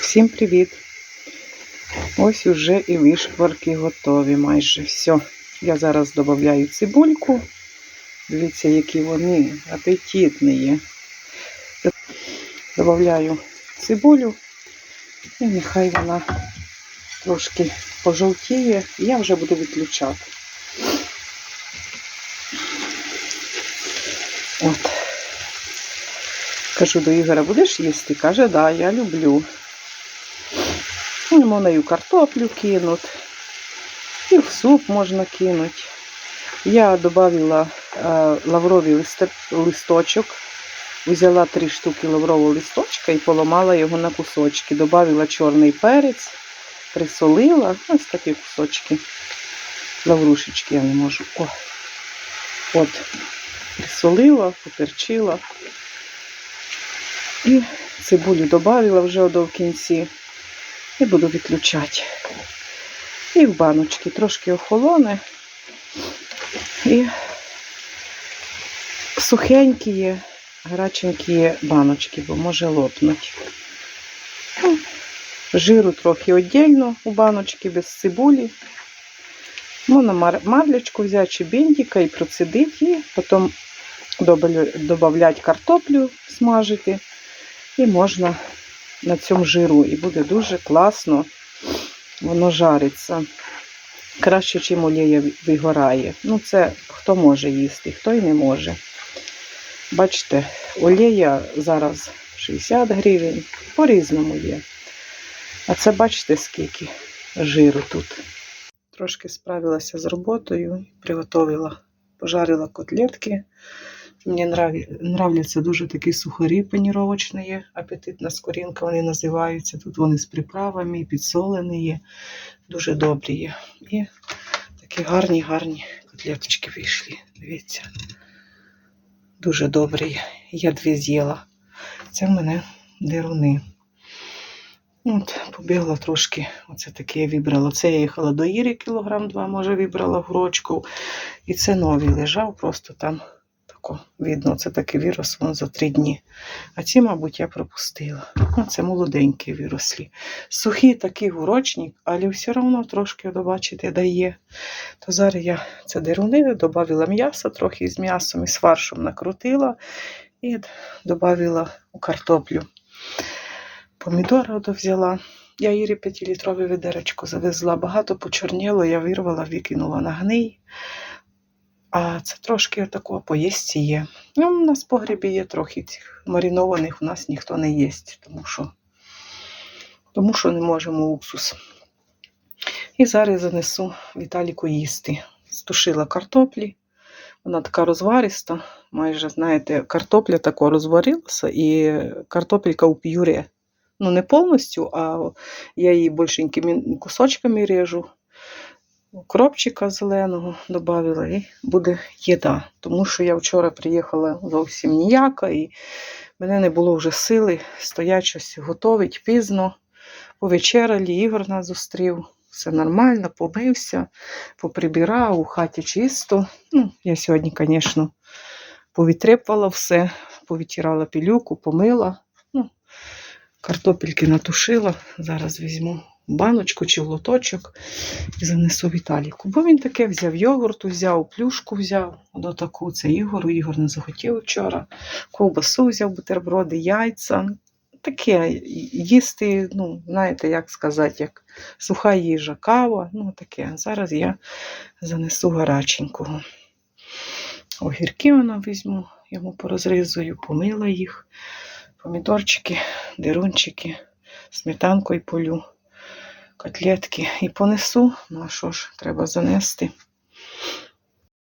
Всім привіт! Ось уже і вишкварки готові майже все. Я зараз додаю цибульку. Дивіться, які вони апетитні є. Додаю цибулю і нехай вона трошки пожовтіє. Я вже буду виключати. Кажу до Ігора, будеш їсти? Каже, да, я люблю. Ну, і в картоплю кинуть, і в суп можна кинути. Я додала е, лавровий листочок, взяла три штуки лаврового листочка і поламала його на кусочки. Добавила чорний перець, присолила, ось такі кусочки. Лаврушечки я не можу. О. От, присолила, поперчила. І цибулю додавила вже до кінці. І буду виключати. І в баночки трошки охолоне. І сухенькі гаряченькі баночки, бо може лопнуть. Ну, Жиру трохи віддільно у баночки без цибулі. Можна мар- марлячку взяти чи бінтика і процедити її, потім додати картоплю смажити. І можна на цьому жиру. І буде дуже класно воно жариться. Краще, ніж олія вигорає. Ну, це хто може їсти, хто і не може. Бачите, олія зараз 60 гривень, по-різному є. А це бачите, скільки жиру тут. Трошки справилася з роботою, приготувала, пожарила котлетки. Мені нрав- нравляться дуже такі сухарі паніровочні апетитна скорінка вони називаються. Тут вони з приправами, підсолені є, дуже добрі є. І такі гарні, гарні котлеточки вийшли. Дивіться. Дуже добрі. є. Я дві з'їла. Це в мене деруни. От, побігла трошки, оце таке я вибрала. Це я їхала до Іри, кілограм два, може, вибрала в грочку. І це новий лежав, просто там тако видно, це такий вирос вон за три дні. А ці, мабуть, я пропустила. Ну, це молоденькі вирослі. Сухі такі гурочні, але все одно трошки, бачите, дає. То зараз я це деруни, додала м'ясо, трохи з м'ясом і з фаршем накрутила і додала у картоплю. Помідори взяла. Я Ірі 5-літрове відеречко завезла. Багато почорніло, я вирвала, викинула на гний. А це трошки такого поїсті є. Ну, у нас в погрібі є трохи цих маринованих, у нас ніхто не їсть, тому що, тому що не можемо уксус. І зараз занесу Віталіку їсти. Стушила картоплі. Вона така розвариста. Майже, знаєте, картопля тако розварилася і картопелька у п'юре. Ну, не повністю, а я її більшенькими кусочками режу. Кропчика зеленого додавила і буде їда. Тому що я вчора приїхала зовсім ніяка, і мене не було вже сили стоять щось готовить пізно. Повечеряли, Ігор нас зустрів. Все нормально, помився, поприбирав, у хаті чисто. Ну, я сьогодні, звісно, повітрепувала все, повитирала пилюку, помила. Ну, картопельки натушила. Зараз візьму баночку чи в лоточок і занесу Віталіку. Бо він таке взяв йогурт, взяв, плюшку взяв. Таку це Ігору. Ігор не захотів вчора. Ковбасу взяв, бутерброди, яйця. Таке їсти, ну, знаєте, як сказати, як суха їжа, кава, ну таке. Зараз я занесу гаряченького. Огірки вона візьму, йому порозрізую, помила їх, помідорчики, дирунчики, сметанкою полю, котлетки і понесу. Ну а що ж, треба занести.